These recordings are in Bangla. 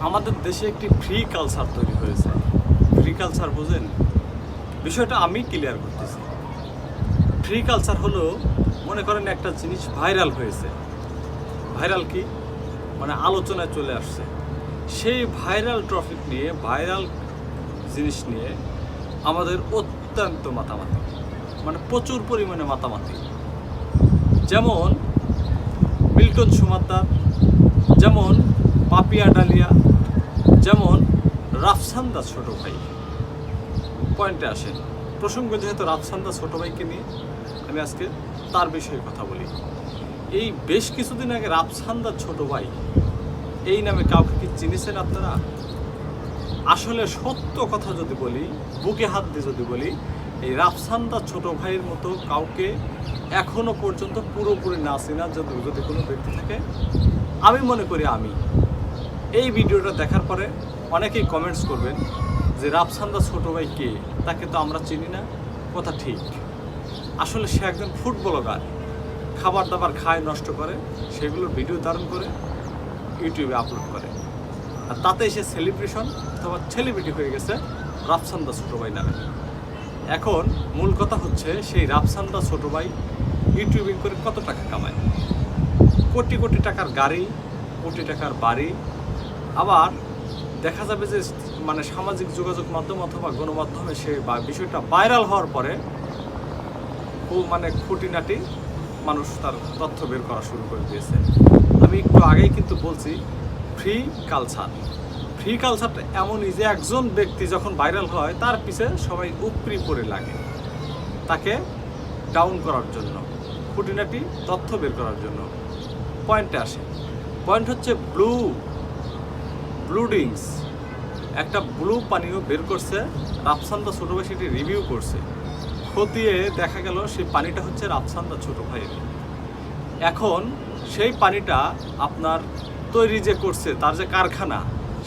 আমাদের দেশে একটি ফ্রি কালচার তৈরি হয়েছে। ফ্রি কালচার বোঝেন? বিষয়টা আমি ক্লিয়ার করতেছি। ফ্রি কালচার হলো, মনে করেন একটা জিনিস ভাইরাল হয়েছে। ভাইরাল কি? মানে আলোচনায় চলে আসছে। সেই ভাইরাল টপিক নিয়ে ভাইরাল জিনিস নিয়ে আমাদের অত্যন্ত মাতামাতি। মানে প্রচুর পরিমাণে মাতামাতি। যেমন মিল্টন সুমাদ্দার যেমন পাপিয়া ডালিয়া, যেমন রাফসান্দা ছোট ভাই। পয়েন্টে আসে প্রসঙ্গ, যেহেতু রাফসান্দা ছোট ভাইকে নিয়ে আমি আজকে তার বিষয়ে কথা বলি। এই বেশ কিছুদিন আগে রাফসান্দা ছোট ভাই, এই নামে কাউকে কি চিনেছেন আপনারা? আসলে সত্য কথা যদি বলি, বুকে হাত দিয়ে যদি বলি, এই রাফসান্দা ছোট ভাইয়ের মতো কাউকে এখনও পর্যন্ত পুরোপুরি না চিনা যদি যদি কোনো ব্যক্তি থাকে, আমি মনে করি আমি। এই ভিডিওটা দেখার পরে অনেকেই কমেন্টস করবেন যে রাফসান্দা ছোটো ভাই কে? তাকে তো আমরা চিনি না। কথা ঠিক। আসলে সে একজন ফুড খাবার দাবার খায়, নষ্ট করে। সেগুলোর ভিডিও ধারণ করে ইউটিউবে আপলোড করে। আর তাতে সে সেলিব্রেশন অথবা সেলিব্রিটি হয়ে গেছে রাফসান্দা ছোট ভাই নামে। এখন মূল কথা হচ্ছে সেই রাফসান্দা ছোট ভাই ইউটিউবিং করে কত টাকা কামায়? কোটি কোটি টাকার গাড়ি, কোটি টাকার বাড়ি আবার দেখা যাবে যে মানে সামাজিক যোগাযোগ মাধ্যম অথবা গণমাধ্যমে সে বা বিষয়টা ভাইরাল হওয়ার পরে খুব মানে খুঁটিনাটি মানুষ তার তথ্য বের করা শুরু করে দিয়েছে। আমি একটু আগেই কিন্তু বলছি ফ্রি কালচার ফ্রি কালচারটা এমনই যে, একজন ব্যক্তি যখন ভাইরাল হয়, তার পিছে সবাই উপরি পড়ে লাগে। তাকে ডাউন করার জন্য, খুঁটিনাটি তথ্য বের করার জন্য। পয়েন্টে আসে। পয়েন্ট হচ্ছে ব্লু ব্লু ড্রিঙ্কস একটা ব্লু পানীয় বের করছে, রাফসান্দা ছোটো ভাই সেটি রিভিউ করছে। খতিয়ে দেখা গেল সেই পানিটা হচ্ছে রাফসান্দা ছোটো ভাইয়ের। এখন সেই পানিটা আপনার তৈরি যে করছে, তার যে কারখানা,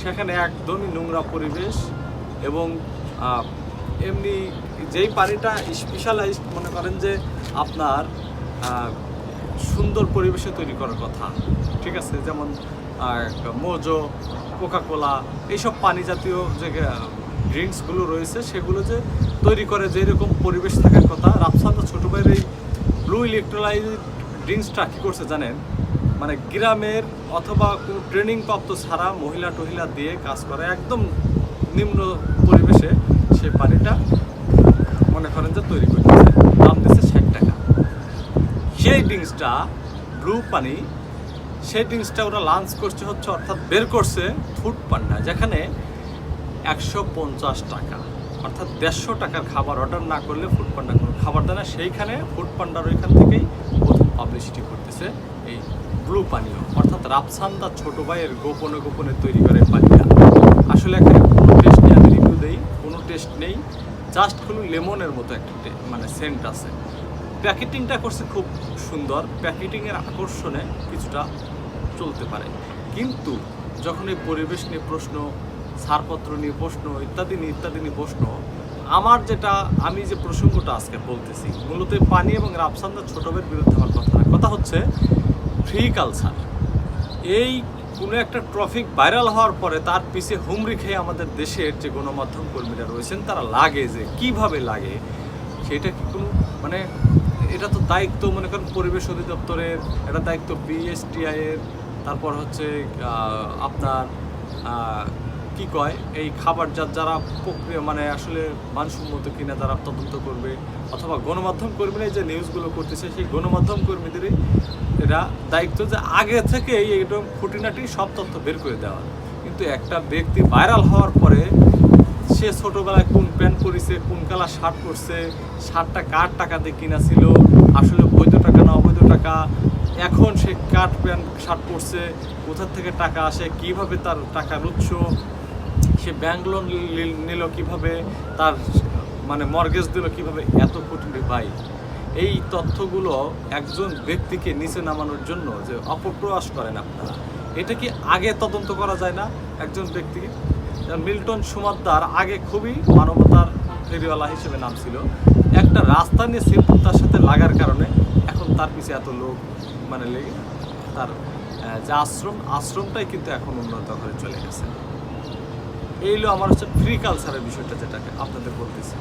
সেখানে একদমই নোংরা পরিবেশ এবং এমনি যেই পানিটা স্পেশালাইজড মনে করেন যে আপনার সুন্দর পরিবেশে তৈরি করার কথা, ঠিক আছে? যেমন মোজো, কোকাকোলা, এইসব পানি জাতীয় যে ড্রিঙ্কসগুলো রয়েছে, সেগুলো যে তৈরি করে যেরকম পরিবেশ থাকার কথা রাফসান্দা ছোটো ভাইয়ের এই ব্লু ইলেকট্রোলাইজ ড্রিঙ্কসটা কী করছে জানেন? মানে গ্রামের অথবা কোনো ট্রেনিং প্রাপ্ত ছাড়া মহিলা টহিলা দিয়ে কাজ করে, একদম নিম্ন পরিবেশে সে পানিটা মনে করেন যে তৈরি করতেছে দাম দিচ্ছে ষাট টাকা। সেই ড্রিঙ্কসটা ব্লু পানি সেই ড্রিঙ্কসটা ওরা লাঞ্চ করছে হচ্ছে অর্থাৎ বের করছে ফুড পান্ডা যেখানে একশো পঞ্চাশ টাকা, অর্থাৎ দেড়শো টাকার খাবার অর্ডার না করলে ফুড পান্ডা কোনো খাবার দেয় না। সেইখানে ফুড পান্ডার ওইখান থেকেই প্রথম পাবলিসিটি করতেছে এই ব্লু পানীয় অর্থাৎ রাফসান্দা ছোট ভাইয়ের গোপনে গোপনে তৈরি করে পানীয়টা আসলে এখানে কোনো টেস্ট নেই, আমি রিভিউ দেই, কোনো টেস্ট নেই জাস্ট কোনো লেমনের মতো একটা মানে সেন্ট আছে। প্যাকেটিংটা করছে খুব সুন্দর। প্যাকেটিংয়ের আকর্ষণে কিছুটা চলতে পারে। কিন্তু যখন এই পরিবেশ নিয়ে প্রশ্ন, ছাড়পত্র নিয়ে প্রশ্ন, ইত্যাদি নিয়ে ইত্যাদি নিয়ে প্রশ্ন, আমার যেটা, আমি যে প্রসঙ্গটা আজকে বলতেছি, মূলত পানি এবং রাফসান্দার ছোটবের বিরুদ্ধে আমার কথা না। কথা হচ্ছে, ফ্রি কালচার। এই কোনো একটা ট্রফিক ভাইরাল হওয়ার পরে তার পিছে হুমড়ি খেয়ে আমাদের দেশের যে গণমাধ্যম কর্মীরা রয়েছেন, তারা লাগে যে কীভাবে লাগে, সেটা কি কোনো মানে এটা তো দায়িত্ব, মনে করেন পরিবেশ অধিদপ্তরের এটা দায়িত্ব বিএসটিআই এর। তারপর হচ্ছে আপনার কি কয়, এই খাবার যা, যারা প্রক্রিয়া মানে আসলে মানসম্মত কিনা যারা তদন্ত করবে, অথবা গণমাধ্যম কর্মীরা এই যে নিউজগুলো করতেছে, সেই গণমাধ্যম কর্মীদেরই এরা দায়িত্ব যে আগে থেকে এইরকম খুঁটিনাটি সব তথ্য বের করে দেওয়া। কিন্তু একটা ব্যক্তি ভাইরাল হওয়ার পরে সে ছোটবেলায় কোন প্যান্ট পরিছে, কোন কালার শার্ট পরছে, শার্টটা কার টাকা দিয়ে কিনা ছিল, আসলে বৈধ টাকা না অবৈধ টাকা, এখন সে কাঠ প্যান্ট, শার্ট পরছে কোথার থেকে টাকা আসে, কীভাবে তার টাকার উৎস সে ব্যাংক লোন নিল কীভাবে, তার মানে মর্গেজ দিল কীভাবে, এত কঠিন ভাই। এই তথ্যগুলো একজন ব্যক্তিকে নিচে নামানোর জন্য যে অপপ্রয়াস করেন আপনারা, এটা কি আগে তদন্ত করা যায় না? একজন ব্যক্তিকে মিল্টন সুমাদ্দার আগে খুবই মানবতার ফেরিওয়ালা হিসেবে নাম ছিল। একটা রাস্তা নিয়ে সিম্পল তার সাথে লাগার কারণে এখন তার পিছে এত লোক মানে লেগে তার যে আশ্রম, আশ্রমটাই কিন্তু এখন উন্নত করে চলে গেছে। এই হলো আমার হচ্ছে ফ্রি কালচারের বিষয়টা যেটাকে আপনাদের বলতেছি।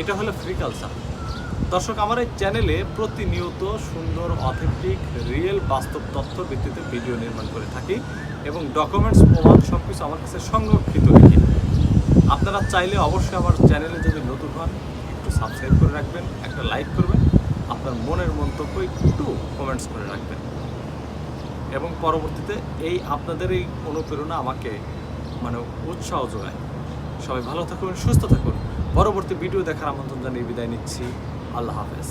এটা হলো ফ্রি কালচার দর্শক, আমার এই চ্যানেলে প্রতিনিয়ত সুন্দর অথেন্টিক রিয়েল বাস্তব তথ্য ভিত্তিতে ভিডিও নির্মাণ করে থাকি। এবং ডকুমেন্টস প্রমাণ সব কিছু আমার কাছে সংরক্ষিত রেখে আপনারা চাইলে অবশ্যই আমার চ্যানেলে যদি নতুন হন, একটু সাবস্ক্রাইব করে রাখবেন, একটা লাইক করবেন, আপনার মনের মন্তব্য একটু কমেন্টস করে রাখবেন। এবং পরবর্তীতে এই আপনাদের এই অনুপ্রেরণা আমাকে মানে উৎসাহ যোগায়। সবাই ভালো থাকুন, সুস্থ থাকুন। পরবর্তী ভিডিও দেখার আমন্ত্রণ জানিয়ে বিদায় নিচ্ছি। আল্লাহ হাফেজ।